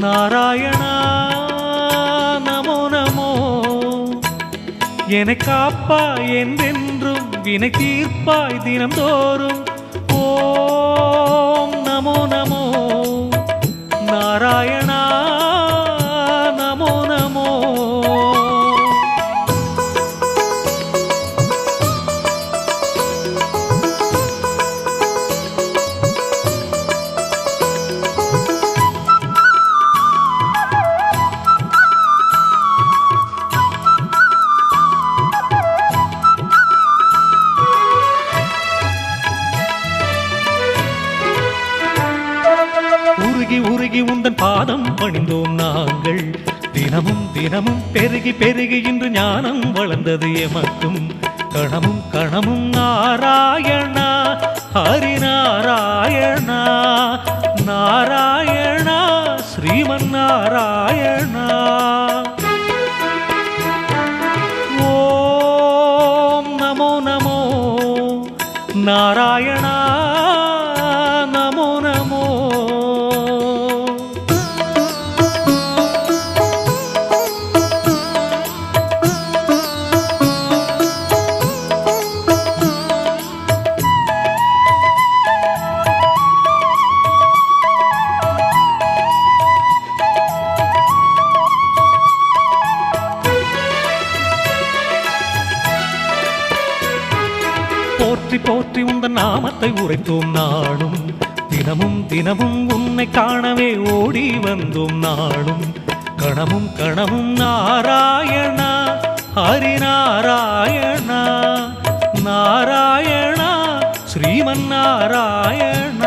நாராயணா நமோ நமோ. என காப்பாய் என்றென்றும் வினை தீர்ப்பாய் தினம்தோறும் உருகி உருகி உந்தன் பாதம் பணிந்தோம் நாங்கள். தினமும் தினமும் பெருகி பெருகி இன்று ஞானம் வளர்ந்தது எமக்கும். கணமும் கணமும் நாராயணா ஹரிநாராயணா நாராயணா ஸ்ரீமன் நாராயணா ஓம் நமோ நமோ நாராயணா. போற்றி போற்றி உந்தன் நாமத்தை உரைத்தோம் நாளும். தினமும் தினமும் உன்னை காணவே ஓடி வந்தோம் நாளும். கணமும் கணமும் நாராயணா ஹரிநாராயணா. நாராயணா ஸ்ரீமன் நாராயண